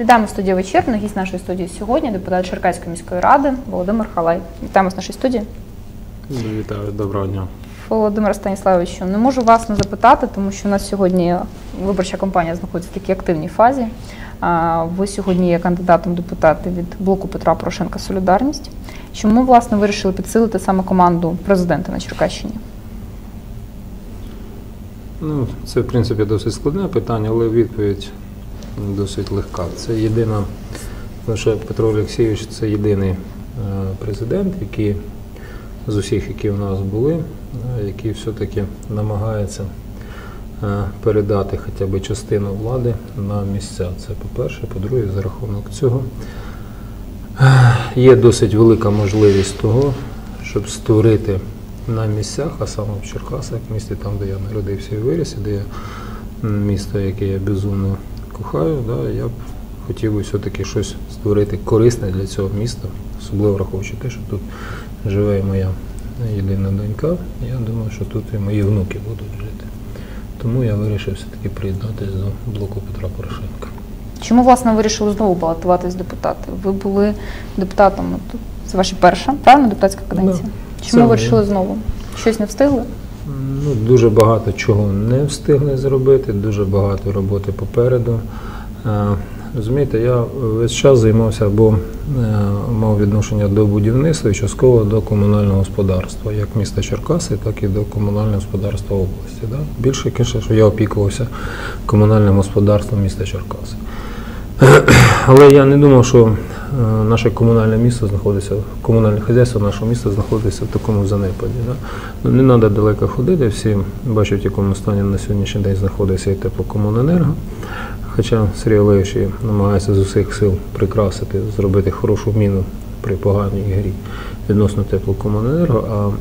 Вітаємо в студії вечірну. Гість нашої студії сьогодні, депутат Черкаської міської ради Володимир Халай. Вітаємо з нашої студії. Вітаю, доброго дня. Володимир Станіславовичу, не можу вас не запитати, тому що у нас сьогодні виборча кампанія знаходиться в такій активній фазі. Ви сьогодні є кандидатом депутати від блоку Петра Порошенка Солідарність. Чому власне вирішили підсилити саме команду президента на Черкащині? Ну, це, в принципі, досить складне питання, але відповідь досить легка. Це єдина, тому що Петро Олексійович це єдиний е, президент, який з усіх, які в нас були, е, який все-таки намагається е, передати хоча б частину влади на місця. Це по-перше, по-друге, за рахунок цього є досить велика можливість того, щоб створити на місцях, а саме в Черкасах, місті там, де я народився і виріс, і де я місто, яке я безумно кохаю, да, я б хотів би все-таки щось створити корисне для цього міста, особливо враховуючи те, що тут живе моя єдина донька. Я думаю, що тут і мої внуки будуть жити. Тому я вирішив все-таки приєднатися до блоку Петра Порошенка. Чому власне вирішили знову балотуватись депутати? Ви були депутатом, це ваша перша, правильно, депутатська каденція? Це Чому моя. вирішили знову? Щось не встигли? Ну, дуже багато чого не встигли зробити, дуже багато роботи попереду. Е, Розумієте, я весь час займався або е, мав відношення до будівництва і частково до комунального господарства, як міста Черкаси, так і до комунального господарства області. Да? Більше, звісно, що я опікувався комунальним господарством міста Черкаси. Але я не думав, що е, наше комунальне місто знаходиться, комунальне хазяйство нашого міста знаходиться в такому занепаді. Да? Ну, не треба далеко ходити, всі бачать, в якому стані на сьогоднішній день знаходиться і теплокомуненерго. Хоча Сергій Олегович намагається з усіх сил прикрасити, зробити хорошу міну при поганій грі відносно теплокомуненерго, а е,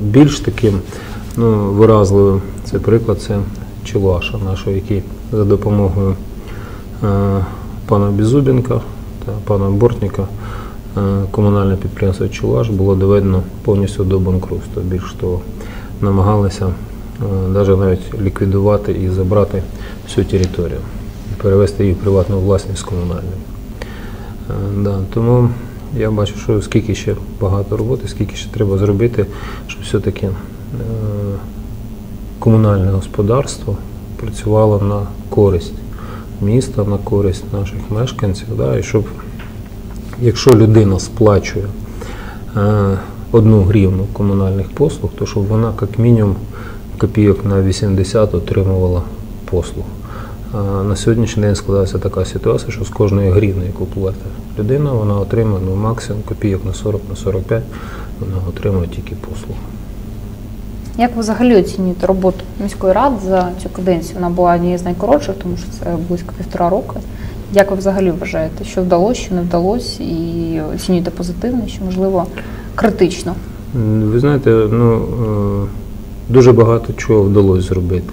більш таким ну, виразливим це приклад це Чилаша нашого, який за допомогою пана Беззубенка та пана Бортніка е, комунальне підприємство Чулаш було доведено повністю до банкрутства. Більш того, намагалися навіть навіть ліквідувати і забрати всю територію, перевести її в приватну власність комунальну. Е, Да, тому я бачу, що скільки ще багато роботи, скільки ще треба зробити, щоб все-таки е, комунальне господарство працювало на користь міста, на користь наших мешканців. Да, і щоб, якщо людина сплачує е, одну гривну комунальних послуг, то щоб вона як мінімум копійок на 80 отримувала послуг. А на сьогоднішній день складається така ситуація, що з кожної гривни, яку платить людина, вона отримує ну, максимум копійок на 40 на 45, вона отримує тільки послуг. Як ви взагалі оцінюєте роботу міської ради за цю каденцію? Вона була однією з найкоротших, тому що це близько півтора року. Як ви взагалі вважаєте, що вдалося, що не вдалося, і оцінюєте позитивно, що можливо критично? Ви знаєте, ну, е, дуже багато чого вдалося зробити.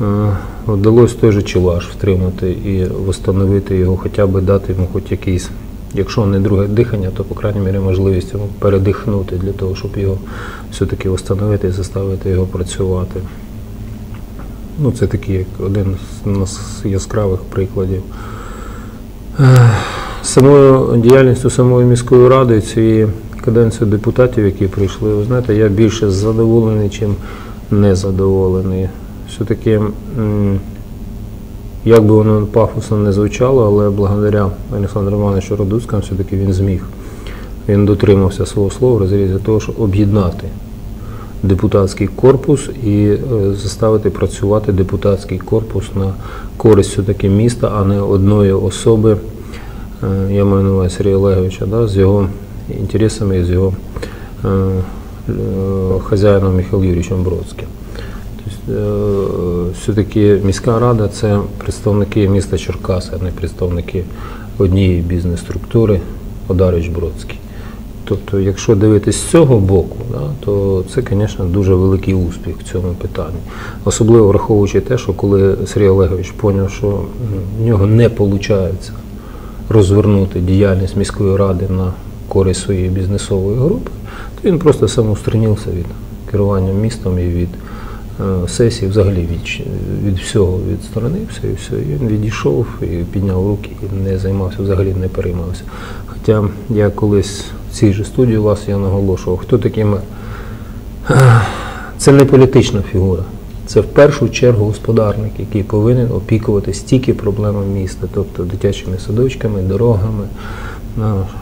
Е, Вдалося той же чилаш втримати і встановити його, хоча б дати йому хоч якийсь, якщо не друге дихання, то, по крайній мірі, можливість передихнути для того, щоб його все-таки встановити і заставити його працювати. Ну, це такий один з яскравих прикладів. Самою діяльністю самої міської ради, цієї каденції депутатів, які прийшли, ви знаєте, я більше задоволений, чим незадоволений. Все-таки, як би воно пафосно не звучало, але благодаря Олександру Івановичу Радуцькому все-таки він зміг. Він дотримався свого слова в розрізі того, щоб об'єднати депутатський корпус і е, заставити працювати депутатський корпус на користь все-таки міста, а не одної особи. Е, Я маю на увазі Сергія Олеговича, да, з його інтересами і з його е, хазяїном Михайлом Юрійовичем Бродським. Е, все-таки міська рада це представники міста Черкаси, а не представники однієї бізнес-структури Одарич Бродський. Тобто, якщо дивитись з цього боку, да, то це, звісно, дуже великий успіх в цьому питанні. Особливо враховуючи те, що коли Сергій Олегович зрозумів, що в нього не виходить розвернути діяльність міської ради на користь своєї бізнесової групи, то він просто самоустранився від керування містом і від сесії взагалі від, від всього відсторонився і все. І він відійшов і підняв руки і не займався, взагалі не переймався. Хоча я колись в цій же студії вас я наголошував, хто такий мер. Це не політична фігура. Це в першу чергу господарник, який повинен опікуватись тільки проблемами міста, тобто дитячими садочками, дорогами,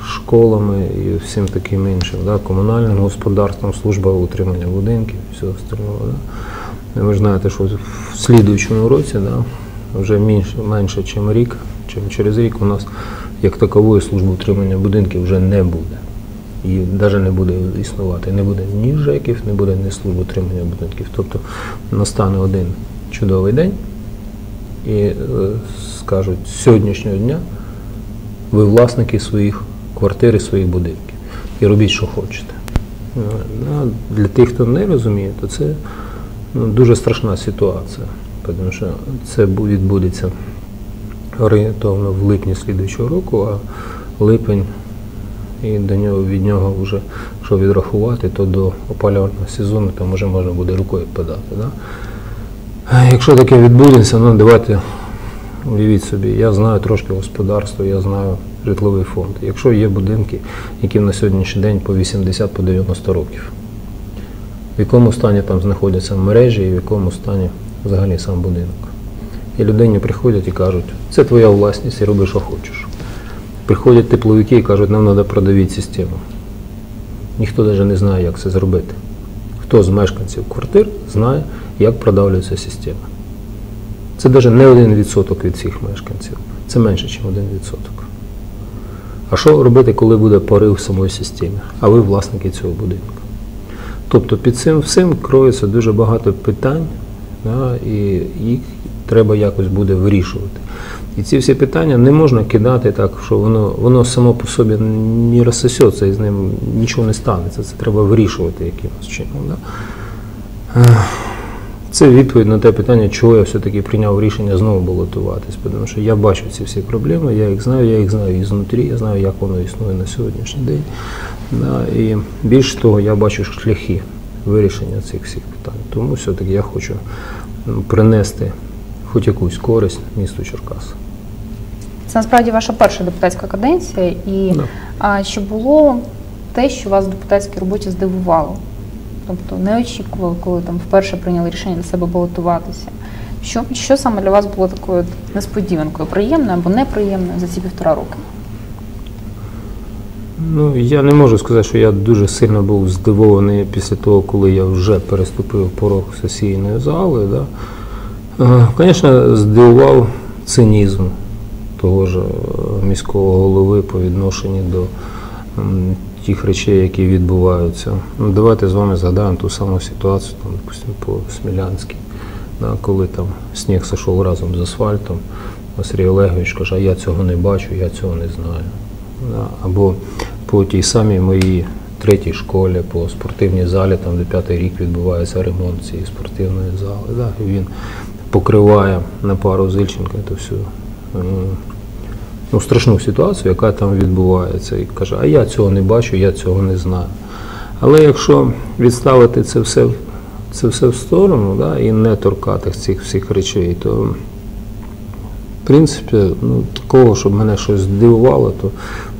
школами і всім таким іншим, да, комунальним господарством, служба утримання будинків і всього остального. Да. Ви ж знаєте, що в слідуючому році да, вже менше, менше, ніж рік, чим через рік у нас як такової служби утримання будинків вже не буде. І навіть не буде існувати. Не буде ні ЖЕКів, не буде ні служб утримання будинків. Тобто настане один чудовий день і е, скажуть, з сьогоднішнього дня ви власники своїх квартир і своїх будинків. І робіть, що хочете. Е, ну, Для тих, хто не розуміє, то це ну, дуже страшна ситуація, тому що це відбудеться орієнтовно в липні слідуючого року, а липень і до нього від нього вже, якщо відрахувати, то до опалювального сезону там вже можна буде рукою подати. Да? Якщо таке відбудеться, ну давайте уявіть собі, я знаю трошки господарство, я знаю житловий фонд. Якщо є будинки, які на сьогоднішній день по 80 по 90 років, в якому стані там знаходяться мережі і в якому стані взагалі сам будинок. І людині приходять і кажуть, це твоя власність і роби, що хочеш. Приходять тепловики і кажуть, нам треба продавити систему. Ніхто навіть не знає, як це зробити. Хто з мешканців квартир знає, як продавлюється система. Це навіть не один відсоток від всіх мешканців. Це менше, ніж один відсоток. А що робити, коли буде порив в самої системі? А ви власники цього будинку? Тобто під цим всім кроється дуже багато питань, да, і їх треба якось буде вирішувати. І ці всі питання не можна кидати так, що воно, воно само по собі не розсосеться і з ним нічого не станеться. Це треба вирішувати якимось чином. Да? Це відповідь на те питання, чого я все-таки прийняв рішення знову балотуватись. Тому що я бачу ці всі проблеми, я їх знаю, я їх знаю і знутрі, я знаю, як воно існує на сьогоднішній день. І більше того, я бачу шляхи вирішення цих всіх питань. Тому все-таки я хочу принести хоч якусь користь місту Черкас. Це насправді ваша перша депутатська каденція, і Да. а, чи було те, що вас в депутатській роботі здивувало? Тобто не очікували, коли там вперше прийняли рішення для себе балотуватися. Що, що саме для вас було такою несподіванкою, приємною або неприємною за ці півтора роки? Ну, я не можу сказати, що я дуже сильно був здивований після того, коли я вже переступив порог сесійної зали. Да. Е, Звісно, здивував цинізм того ж е, міського голови по відношенню до тих речей, які відбуваються. Ну, давайте з вами згадаємо ту саму ситуацію, там, допустимо, по Смілянській, да, коли там сніг сошов разом з асфальтом. Сергій Олегович каже, а я цього не бачу, я цього не знаю. Да, Або по тій самій моїй третій школі, по спортивній залі, там де п'ятий рік відбувається ремонт цієї спортивної зали. Да, він покриває на пару з Ільченка цю ну, страшну ситуацію, яка там відбувається. І каже, а я цього не бачу, я цього не знаю. Але якщо відставити це все, це все в сторону да, і не торкати цих всіх речей, то в принципі, ну, такого, щоб мене щось здивувало, то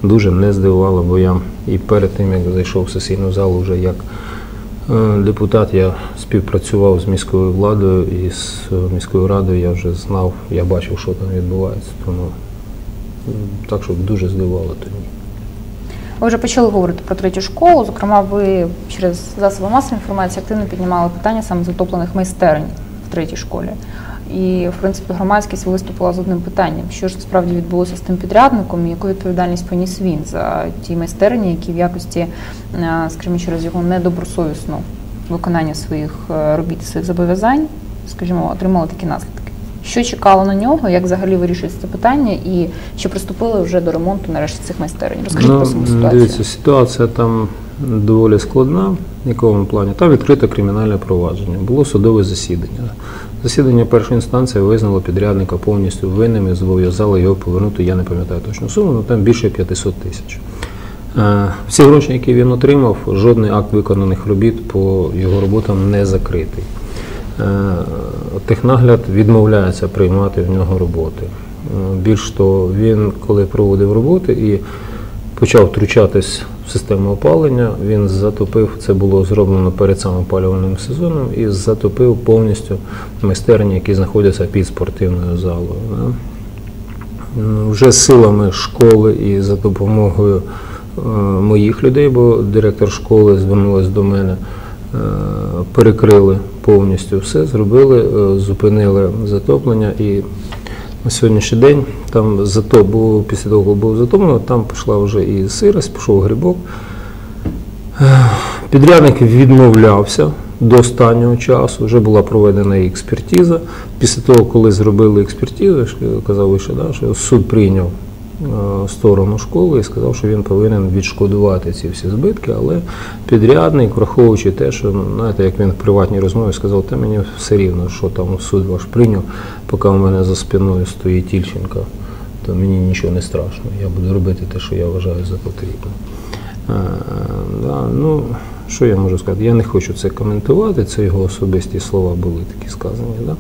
дуже не здивувало, бо я і перед тим, як зайшов в сесійну залу, вже як е, депутат, я співпрацював з міською владою і з міською радою, я вже знав, я бачив, що там відбувається. Тому так, щоб дуже здивувало, то ні. Ви вже почали говорити про третю школу. Зокрема, ви через засоби масової інформації активно піднімали питання саме затоплених майстерень в третій школі. І, в принципі, громадськість виступила з одним питанням: що ж насправді відбулося з тим підрядником, і яку відповідальність поніс він за ті майстерні, які в якості, е, скажімо, через його недобросовісну виконання своїх е, робіт своїх зобов'язань, скажімо, отримали такі наслідки. Що чекало на нього, як взагалі вирішується це питання, і чи приступили вже до ремонту нарешті цих майстерень? Розкажіть про саму ситуацію. Ну, Дивіться, ситуація там доволі складна. В якому плані? Там відкрите кримінальне провадження. Було судове засідання. Засідання першої інстанції визнало підрядника повністю винним і зобов'язало його повернути, я не пам'ятаю точну суму, але там більше 500 тисяч. Е, Всі гроші, які він отримав, жодний акт виконаних робіт по його роботам не закритий. Е, Технагляд відмовляється приймати в нього роботи. Е, Більш того, він коли проводив роботи і почав втручатись в систему опалення, він затопив, це було зроблено перед самим опалювальним сезоном, і затопив повністю майстерні, які знаходяться під спортивною залою. Вже силами школи і за допомогою е, моїх людей, бо директор школи звернулась до мене, перекрили повністю все, зробили, е, зупинили затоплення і на сьогоднішній день там затоп, бо після того, коли було затоплено, там пішла вже і сирость, пішов грибок. Е, Підрядник відмовлявся до останнього часу, вже була проведена експертиза. Після того, коли зробили експертизу, казав вище, да, що суд прийняв сторону школи і сказав, що він повинен відшкодувати ці всі збитки, але підрядник, враховуючи те, що ну, знаєте, як він в приватній розмові сказав, та мені все рівно, що там суд ваш прийняв, поки у мене за спиною стоїть Ільченко, то мені нічого не страшно. Я буду робити те, що я вважаю за потрібне. Е, да, ну, що я можу сказати? Я не хочу це коментувати, це його особисті слова були такі сказані. Да?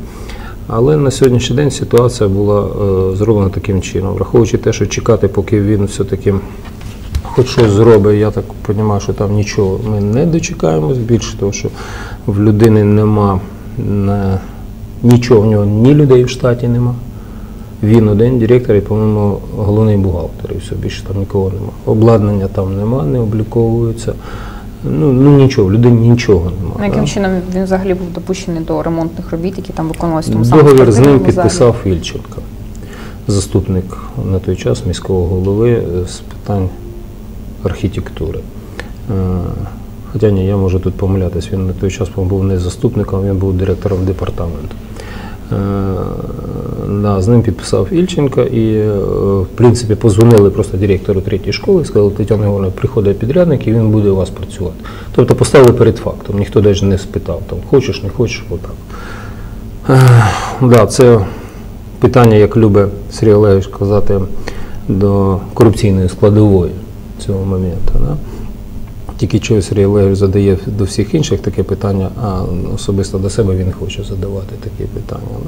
Але на сьогоднішній день ситуація була е, зроблена таким чином, враховуючи те, що чекати, поки він все-таки хоч щось зробить, я так розумію, що там нічого ми не дочекаємось. Більше того, що в людини нема не, нічого, в нього ні людей в штаті нема. Він один директор і, по-моєму, головний бухгалтер, і все, більше там нікого нема. Обладнання там нема, не обліковується. Ну, ну нічого, в людині нічого нема. Ну, яким чином він взагалі був допущений до ремонтних робіт, які там виконувалися тому самому Договір з ним підписав Ільченко, заступник на той час міського голови з питань архітектури. Е, Хоча ні, я можу тут помилятись, він на той час був не заступником, він був директором департаменту. Е, Да, з ним підписав Ільченко і, е, в принципі, позвонили просто директору третьої школи, сказали, Тетяна Івановна, приходить підрядник і він буде у вас працювати. Тобто поставили перед фактом, ніхто навіть не спитав, там, хочеш, не хочеш, отак. Е, Да, це питання, як любить Сергій Олегович казати, до корупційної складової цього моменту. Да? Тільки чого Сергій задає до всіх інших таке питання, а особисто до себе він хоче задавати такі питання.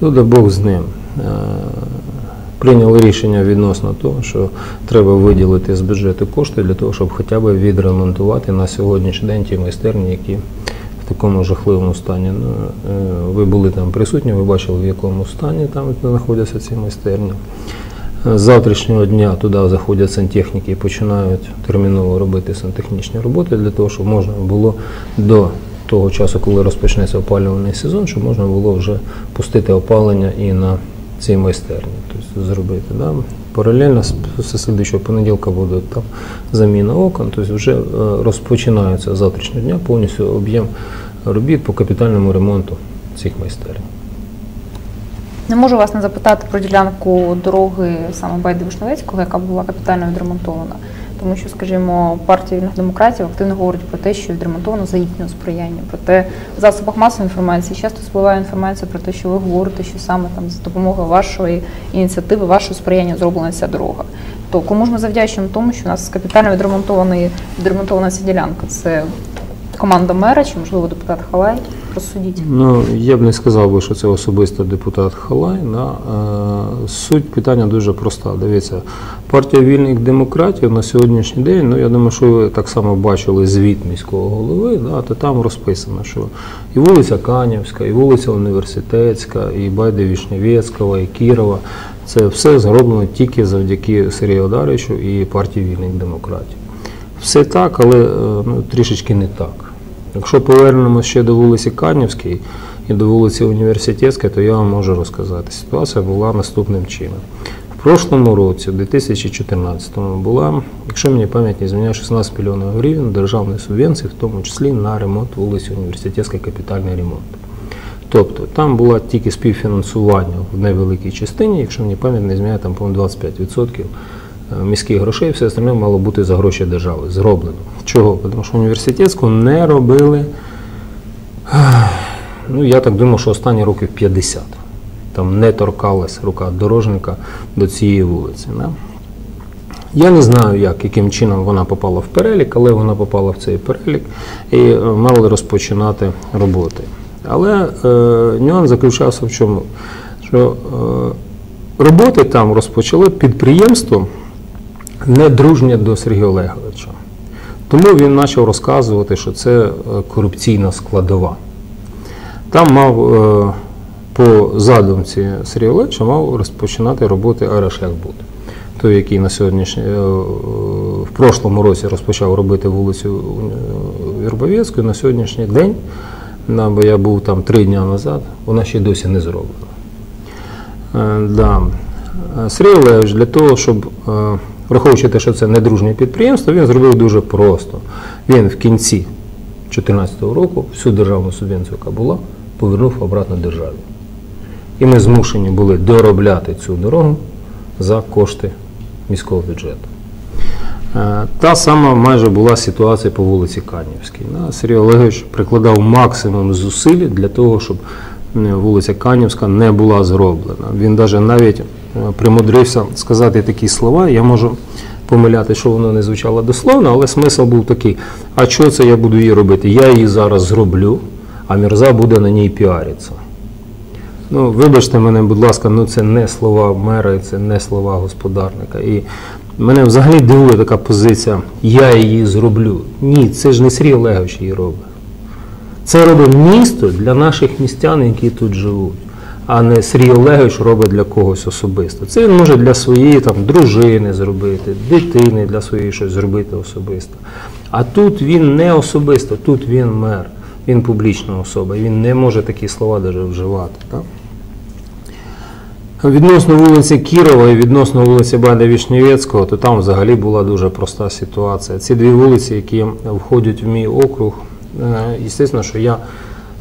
Ну, да Бог з ним. Е, Прийняли рішення відносно того, що треба виділити з бюджету кошти для того, щоб хоча б відремонтувати на сьогоднішній день ті майстерні, які в такому жахливому стані. Ну, е, ви були там присутні, ви бачили, в якому стані там знаходяться ці майстерні. З завтрашнього дня туди заходять сантехніки і починають терміново робити сантехнічні роботи для того, щоб можна було до того часу, коли розпочнеться опалювальний сезон, щоб можна було вже пустити опалення і на цій майстерні, тобто зробити. Да? Паралельно з слідчого понеділка буде там заміна окон, тобто вже е, розпочинається з завтрашнього дня повністю об'єм робіт по капітальному ремонту цих майстерень. Не можу вас не запитати про ділянку дороги саме Байди Вишневецького, яка була капітально відремонтована. Тому що, скажімо, партія вільних демократів активно говорить про те, що відремонтовано за їхнього сприяння. Проте в засобах масової інформації часто спливає інформація про те, що ви говорите, що саме там за допомогою вашої ініціативи, вашого сприяння зроблена ця дорога. То кому ж ми завдячуємо тому, що у нас капітально відремонтована ця ділянка? Це команда мера чи можливо депутат Халай? Розсудіть. Ну, я б не сказав би, що це особисто депутат Халай. Да. Е, Суть питання дуже проста. Дивіться, партія вільних демократів на сьогоднішній день, ну я думаю, що ви так само бачили звіт міського голови, да, то там розписано, що і вулиця Канівська, і вулиця Університетська, і Байди Вішневецького, і Кірова. Це все зроблено тільки завдяки Сергію Одаричу і партії вільних демократів. Все так, але е, ну, трішечки не так. Якщо повернемося ще до вулиці Канівської і до вулиці Університетської, то я вам можу розказати. Ситуація була наступним чином. В прошлому році, в 2014-му, була, якщо мені пам'ять не зміняє, 16 мільйонів гривень державної субвенції, в тому числі на ремонт вулиці Університетської капітальний ремонт. Тобто там було тільки співфінансування в невеликій частині, якщо мені пам'ять не зміняє, там, по-моєму, 25% е, міських грошей, все остальне мало бути за гроші держави. Зроблено. Чого? Тому що університетську не робили, ну я так думаю, що останні років 50. Там не торкалась рука дорожника до цієї вулиці. Да? Я не знаю, як, яким чином вона попала в перелік, але вона попала в цей перелік і е, мали розпочинати роботи. Але е, нюанс заключався в чому? Що е, роботи там розпочало підприємство недружнє до Сергія Олеговича. Тому він почав розказувати, що це е, корупційна складова. Там мав е, по задумці Сергія Олеговича мав розпочинати роботи Аерошляхбуд. Той, який на сьогоднішній е, в прошлому році розпочав робити вулицю Вірбовецьку, на сьогоднішній день, бо я був там три дні назад, вона ще досі не зроблена. Да. Сергій Олегович для того, щоб враховуючи те, що це недружнє підприємство, він зробив дуже просто. Він в кінці 2014 року всю державну субвенцію, яка була, повернув обратно державі. І ми змушені були доробляти цю дорогу за кошти міського бюджету. Е, Та сама майже була ситуація по вулиці Канівській. Сергій Олегович прикладав максимум зусиль для того, щоб е, вулиця Канівська не була зроблена. Він навіть е, примудрився сказати такі слова. Я можу помиляти, що воно не звучало дословно, але смисл був такий: а що це я буду її робити? Я її зараз зроблю, а Мірза буде на ній піаритися. Ну, вибачте мене, будь ласка, ну це не слова мера, це не слова господарника. І мене взагалі дивує така позиція, я її зроблю. Ні, це ж не Сергій Олегович її робить. Це робить місто для наших містян, які тут живуть, а не Сергій Олегович робить для когось особисто. Це він може для своєї там, дружини зробити, дитини для своєї щось зробити особисто. А тут він не особисто, тут він мер, він публічна особа, він не може такі слова навіть вживати. Так? Відносно вулиці Кірова і відносно вулиці Байда Вішнєвецького, то там взагалі була дуже проста ситуація. Ці дві вулиці, які входять в мій округ, е, звісно, що я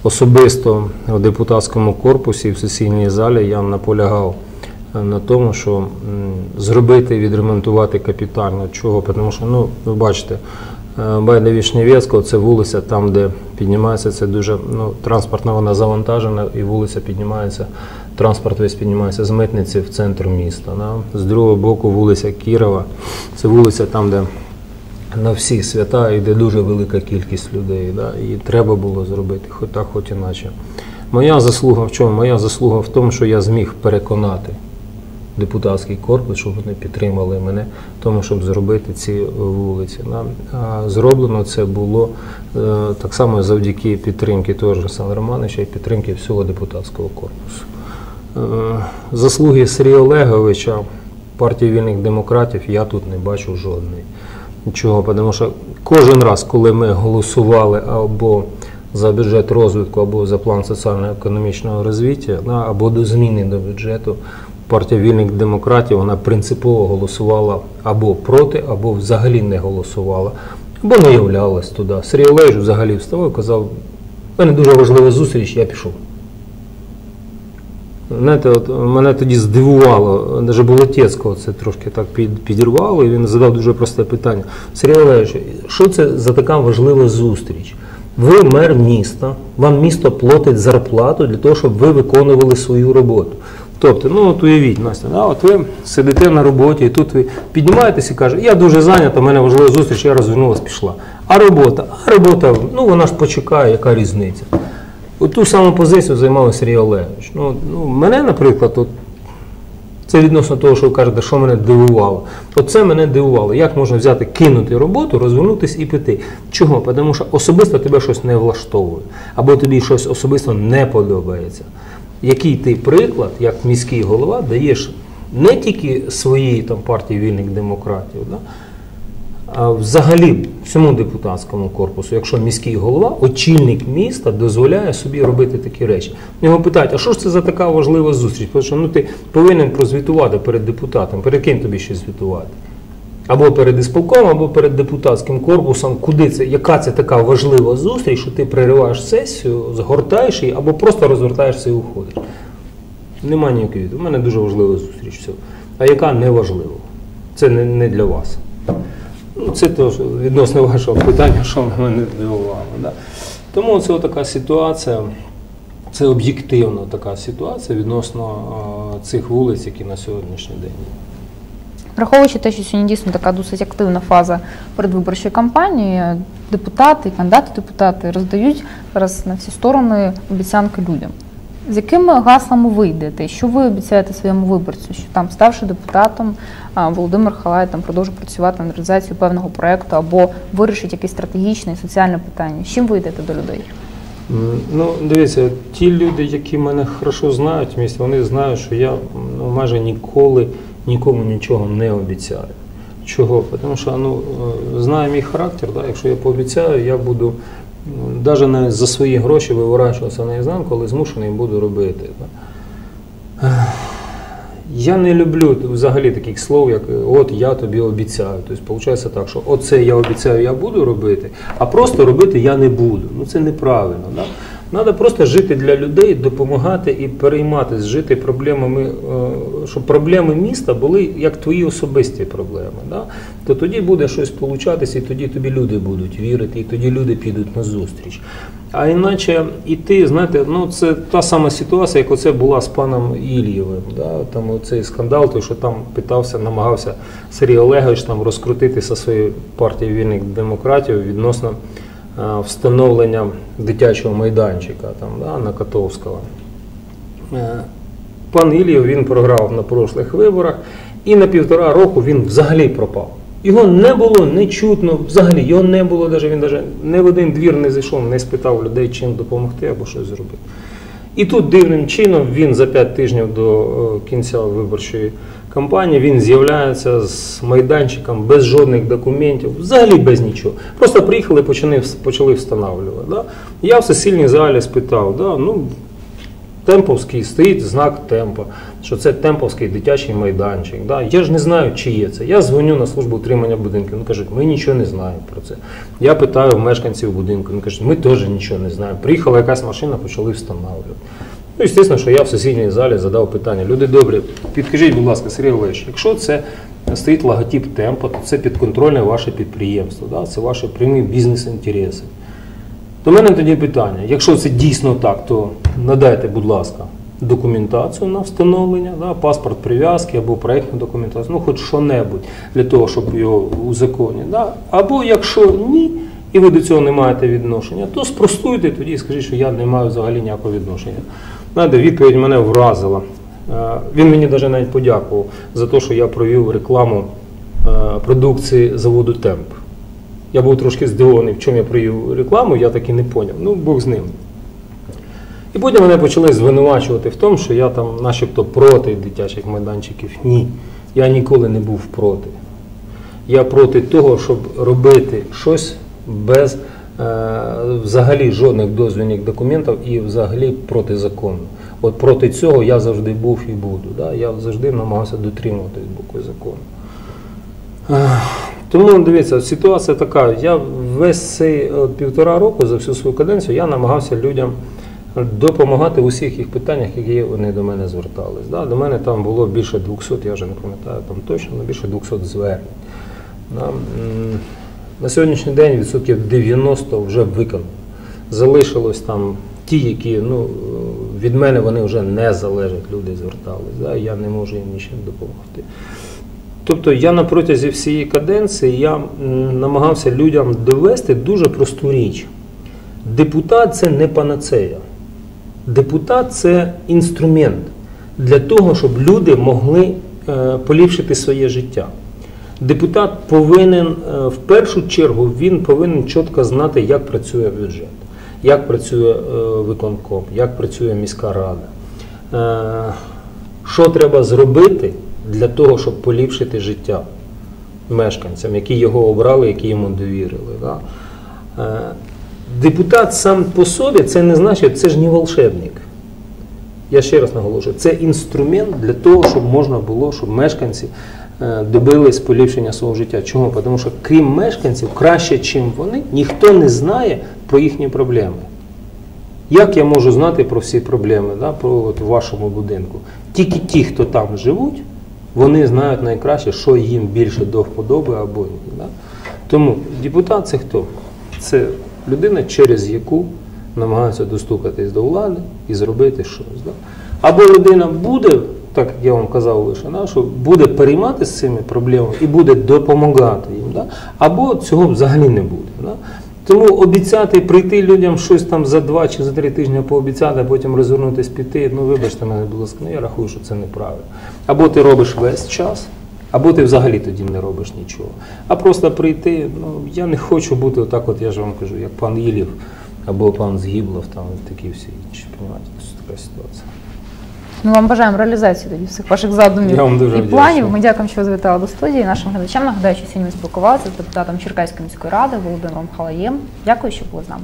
особисто в депутатському корпусі в сесійній залі я наполягав е, на тому, що зробити, відремонтувати капітально. Чого? Тому що, ну, ви бачите, е, Байда Вішнєвецького це вулиця там, де піднімається, це дуже ну, транспортно вона завантажена, і вулиця піднімається, транспорт весь піднімається з митниці в центр міста. Да? З другого боку вулиця Кірова, це вулиця там, де на всі свята йде дуже велика кількість людей. Да? І треба було зробити, хоч так, хоч іначе. Моя заслуга в чому? Моя заслуга в тому, що я зміг переконати депутатський корпус, щоб вони підтримали мене в тому, щоб зробити ці вулиці. А зроблено це було е, так само завдяки підтримки того ж Олександра Романовича і підтримки всього депутатського корпусу. Е, Заслуги Сергія Олеговича, партії вільних демократів, я тут не бачу жодної. Чого? Тому що кожен раз, коли ми голосували або за бюджет розвитку, або за план соціально-економічного розвиття, або до зміни до бюджету, партія вільних демократів вона принципово голосувала або проти, або взагалі не голосувала, або не являлась туди. Сергій Олегович взагалі вставав і казав, у мене дуже важлива зустріч, я пішов. Знаєте, от мене тоді здивувало, навіть Болотецького це трошки так під, підірвало, і він задав дуже просте питання. Сергій Олегович, що це за така важлива зустріч? Ви мер міста, вам місто платить зарплату для того, щоб ви виконували свою роботу. Тобто, ну от уявіть, Настя, да, от ви сидите на роботі, і тут ви піднімаєтесь і кажете, я дуже зайнята, у мене важлива зустріч, я розвернулась, пішла. А робота? А робота, ну вона ж почекає, яка різниця. От ту саму позицію займав Сергій Олегович. Ну, ну, мене, наприклад, от, це відносно того, що ви кажете, що мене дивувало. От це мене дивувало. Як можна взяти, кинути роботу, розвернутися і піти? Чого? Тому що особисто тебе щось не влаштовує, або тобі щось особисто не подобається. Який ти приклад, як міський голова, даєш не тільки своїй там, партії вільних демократів, да? Взагалі всьому депутатському корпусу, якщо міський голова, очільник міста дозволяє собі робити такі речі. Його питають, а що ж це за така важлива зустріч? Тому що ну, ти повинен прозвітувати перед депутатом, перед ким тобі ще звітувати? Або перед ісполком, або перед депутатським корпусом, куди це, яка це така важлива зустріч, що ти перериваєш сесію, згортаєш її, або просто розвертаєшся і уходиш. Нема ніякої. У мене дуже важлива зустріч. Все. А яка не важлива? Це не, не для вас. Ну, це теж відносно вашого питання, що мене здивувало. Да. Тому це така ситуація, це об'єктивна така ситуація відносно а, цих вулиць, які на сьогоднішній день. Враховуючи те, що сьогодні дійсно така досить активна фаза передвиборчої кампанії, депутати, кандидати, депутати роздають зараз на всі сторони обіцянки людям. З якими гаслами ви йдете? Що ви обіцяєте своєму виборцю? Що там, ставши депутатом, Володимир Халай там продовжує працювати над реалізацією певного проекту або вирішить якесь стратегічне і соціальне питання? З чим ви йдете до людей? Ну, дивіться, ті люди, які мене хорошо знають, в місті, вони знають, що я ну, майже ніколи нікому нічого не обіцяю. Чого? Тому що ну, е, знаю мій характер, да? якщо я пообіцяю, я буду навіть не за свої гроші виворачувався наізнанку, але змушений буду робити. Я не люблю взагалі таких слов, як от я тобі обіцяю. Тобто, виходить так, що оце я обіцяю, я буду робити, а просто робити я не буду. Ну це неправильно. Да? Треба просто жити для людей, допомагати і перейматися, жити проблемами, е, щоб проблеми міста були як твої особисті проблеми. Да? То тоді буде щось получатися, і тоді тобі люди будуть вірити, і тоді люди підуть на зустріч. А іначе іти, знаєте, ну це та сама ситуація, як оце була з паном Ільєвим. Да? Там оцей скандал, той, що там питався, намагався Сергій Олегович там розкрутити зі своєю партією вільних демократів відносно встановлення дитячого майданчика там, да, на Котовського. Е, Пан Іллєв він програв на прошлих виборах, і на півтора року він взагалі пропав. Його не було, не чутно, взагалі його не було, навіть він навіть не в один двір не зайшов, не спитав людей, чим допомогти або щось зробити. І тут дивним чином він за п'ять тижнів до е, кінця виборчої кампанії він з'являється з майданчиком без жодних документів, взагалі без нічого. Просто приїхали, почали, почали встановлювати. Да? Я в сесільній залі спитав, да, ну, Темповський стоїть знак темпа, що це темповський дитячий майданчик. Да? Я ж не знаю, чи є це. Я дзвоню на службу утримання будинків. Вони кажуть, ми нічого не знаємо про це. Я питаю мешканців будинку. Вони кажуть, ми теж нічого не знаємо. Приїхала якась машина, почали встановлювати. Ну, звісно, що я в сесійній залі задав питання. Люди добрі, підкажіть, будь ласка, Сергій Олегович, якщо це стоїть логотип темпа, то це підконтрольне ваше підприємство, да? це ваші прямі бізнес-інтереси. До мене тоді питання. Якщо це дійсно так, то надайте, будь ласка, документацію на встановлення, да, паспорт прив'язки або проєктну документацію, ну хоч що-небудь для того, щоб його у законі. Да. Або якщо ні, і ви до цього не маєте відношення, то спростуйте тоді і скажіть, що я не маю взагалі ніякого відношення. Знаєте, відповідь мене вразила. Е, Він мені навіть навіть подякував за те, що я провів рекламу е, продукції заводу Темп. Я був трошки здивований, в чому я провів рекламу, я так і не поняв. Ну, Бог з ним. І потім мене почали звинувачувати в тому, що я там начебто проти дитячих майданчиків. Ні, я ніколи не був проти. Я проти того, щоб робити щось без взагалі жодних дозвільних документів і взагалі проти закону. От проти цього я завжди був і буду. Да? Я завжди намагався дотримуватись боку закону. Тому дивіться, ситуація така. Я весь цей е, півтора року за всю свою каденцію я намагався людям допомагати в усіх їх питаннях, які вони до мене звертались. Да? До мене там було більше 200, я вже не пам'ятаю там точно, але більше 200 звернень. На сьогоднішній день відсотків 90 вже виконано. Залишилось там ті, які ну, від мене вони вже не залежать, люди звертались. Да? Я не можу їм нічим допомогти. Тобто я на протязі всієї каденції я намагався людям довести дуже просту річ. Депутат це не панацея. Депутат це інструмент для того, щоб люди могли е, поліпшити своє життя. Депутат повинен е, в першу чергу він повинен чітко знати, як працює бюджет, як працює е, виконком, як працює міська рада. Е, Що треба зробити для того, щоб поліпшити життя мешканцям, які його обрали, які йому довірили. Депутат сам по собі це не значить, це ж не волшебник. Я ще раз наголошую, це інструмент для того, щоб можна було, щоб мешканці добились поліпшення свого життя. Чому? Тому що крім мешканців, краще, ніж вони, ніхто не знає про їхні проблеми. Як я можу знати про всі проблеми да, про, от, в вашому будинку? Тільки ті, хто там живуть, вони знають найкраще, що їм більше до вподоби або ні. Да? Тому депутат це хто? Це людина, через яку намагаються достукатись до влади і зробити щось. Да? Або людина буде так як я вам казав лише, да, що буде перейматися цими проблемами і буде допомагати їм, да, або цього взагалі не буде. Да. Тому обіцяти прийти людям щось там за два чи за три тижні пообіцяти, а потім розвернутись піти, ну вибачте мене, будь ласка, ну я рахую, що це неправильно. Або ти робиш весь час, або ти взагалі тоді не робиш нічого. А просто прийти, ну я не хочу бути отак, от я ж вам кажу, як пан Ілів або пан Згіблов, там такі всі інші. Це така ситуація. Ми вам бажаємо реалізації тоді всіх ваших задумів Я вам дуже і планів. Ми дякуємо, що ви завітали до студії. Нашим глядачам нагадаю, що сьогодні ми спілкувалися з депутатом Черкаської міської ради Володимиром Халаєм. Дякую, що були з нами.